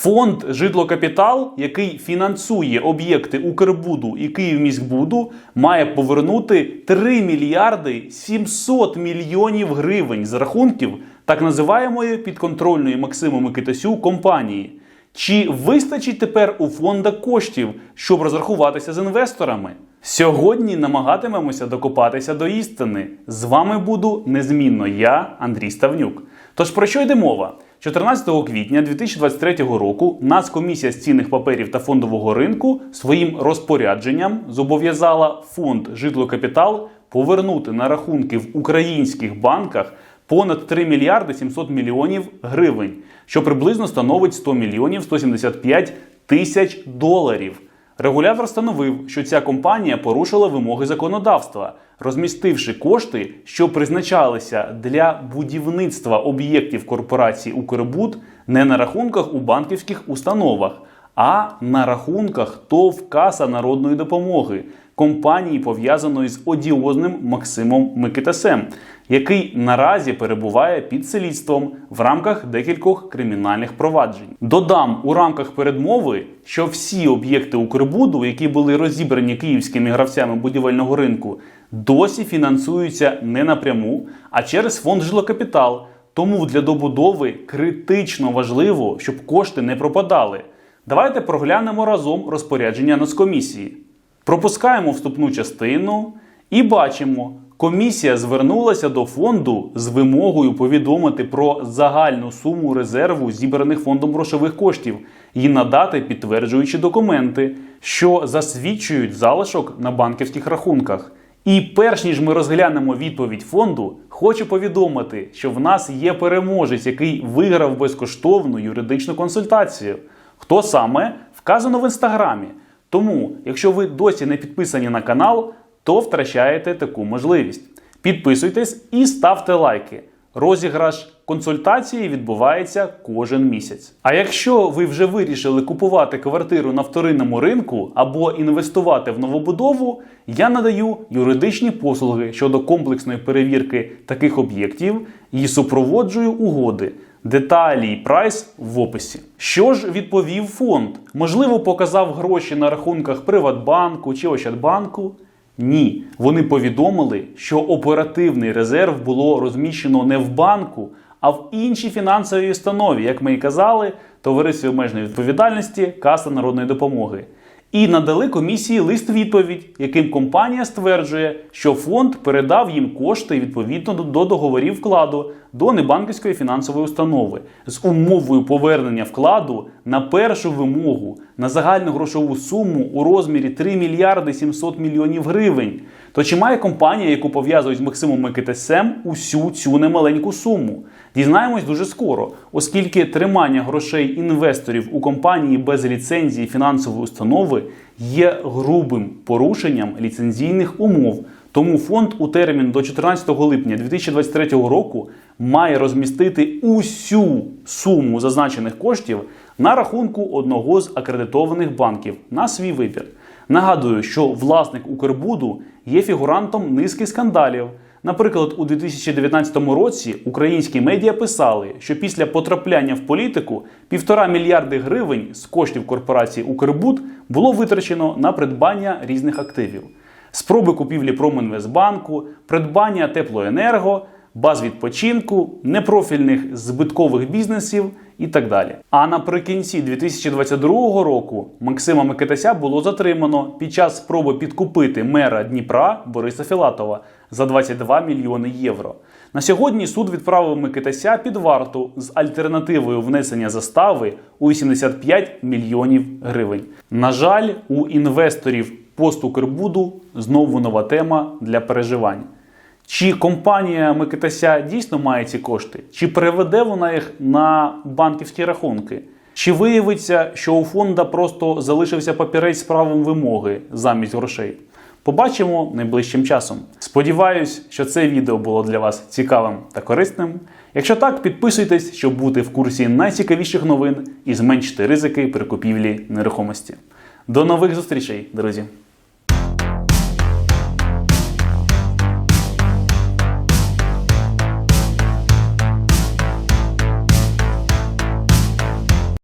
Фонд Житлокапітал, який фінансує об'єкти Укрбуду і Київміськбуду, має повернути 3 мільярди 700 мільйонів гривень з рахунків так називаємої підконтрольної Максиму Микитасю компанії. Чи вистачить тепер у фонда коштів, щоб розрахуватися з інвесторами? Сьогодні намагатимемося докопатися до істини. З вами буду незмінно я, Андрій Ставнюк. Тож про що йде мова? 14 квітня 2023 року Нацкомісія з цінних паперів та фондового ринку своїм розпорядженням зобов'язала фонд Житлокапітал повернути на рахунки в українських банках понад 3 мільярди 700 мільйонів гривень, що приблизно становить 100 мільйонів 175 тисяч доларів. Регулятор встановив, що ця компанія порушила вимоги законодавства, розмістивши кошти, що призначалися для будівництва об'єктів корпорації Укрбуд не на рахунках у банківських установах, а на рахунках ТОВ Каса народної допомоги компанії, пов'язаної з одіозним Максимом Микитасем, який наразі перебуває під слідством в рамках декількох кримінальних проваджень. Додам у рамках передмови, що всі об'єкти Укрбуду, які були розібрані київськими гравцями будівельного ринку, досі фінансуються не напряму, а через фонд жилокапітал. Тому для добудови критично важливо, щоб кошти не пропадали. Давайте проглянемо разом розпорядження Нацкомісії. Пропускаємо вступну частину і бачимо, комісія звернулася до фонду з вимогою повідомити про загальну суму резерву зібраних фондом грошових коштів і надати підтверджуючі документи, що засвідчують залишок на банківських рахунках. І перш ніж ми розглянемо відповідь фонду, хочу повідомити, що в нас є переможець, який виграв безкоштовну юридичну консультацію. Хто саме вказано в інстаграмі. Тому, якщо ви досі не підписані на канал, то втрачаєте таку можливість. Підписуйтесь і ставте лайки. Розіграш консультації відбувається кожен місяць. А якщо ви вже вирішили купувати квартиру на вторинному ринку або інвестувати в новобудову, я надаю юридичні послуги щодо комплексної перевірки таких об'єктів і супроводжую угоди. Деталі і прайс в описі. Що ж відповів фонд? Можливо, показав гроші на рахунках Приватбанку чи Ощадбанку? Ні. Вони повідомили, що оперативний резерв було розміщено не в банку, а в іншій фінансовій установі, як ми і казали, товаристві обмеженої відповідальності Каса народної допомоги. І надали комісії лист відповідь, яким компанія стверджує, що фонд передав їм кошти відповідно до договорів вкладу до небанківської фінансової установи з умовою повернення вкладу на першу вимогу на загальну грошову суму у розмірі 3 мільярди 700 мільйонів гривень. То чи має компанія, яку пов'язують з Максимом Микитасем, усю цю немаленьку суму? Дізнаємось дуже скоро, оскільки тримання грошей інвесторів у компанії без ліцензії фінансової установи є грубим порушенням ліцензійних умов. Тому фонд у термін до 14 липня 2023 року має розмістити усю суму зазначених коштів на рахунку одного з акредитованих банків на свій вибір. Нагадую, що власник Укрбуду є фігурантом низки скандалів. Наприклад, у 2019 році українські медіа писали, що після потрапляння в політику півтора мільярди гривень з коштів корпорації Укрбуд було витрачено на придбання різних активів. Спроби купівлі Промінвестбанку, придбання теплоенерго, баз відпочинку, непрофільних збиткових бізнесів і так далі. А наприкінці 2022 року Максима Микитася було затримано під час спроби підкупити мера Дніпра Бориса Філатова за 22 мільйони євро. На сьогодні суд відправив Микитася під варту з альтернативою внесення застави у 85 мільйонів гривень. На жаль, у інвесторів пост Укрбуду знову нова тема для переживань. Чи компанія Микитася дійсно має ці кошти? Чи переведе вона їх на банківські рахунки? Чи виявиться, що у фонда просто залишився папірець з правом вимоги замість грошей? Побачимо найближчим часом. Сподіваюсь, що це відео було для вас цікавим та корисним. Якщо так, підписуйтесь, щоб бути в курсі найцікавіших новин і зменшити ризики при купівлі нерухомості. До нових зустрічей, друзі!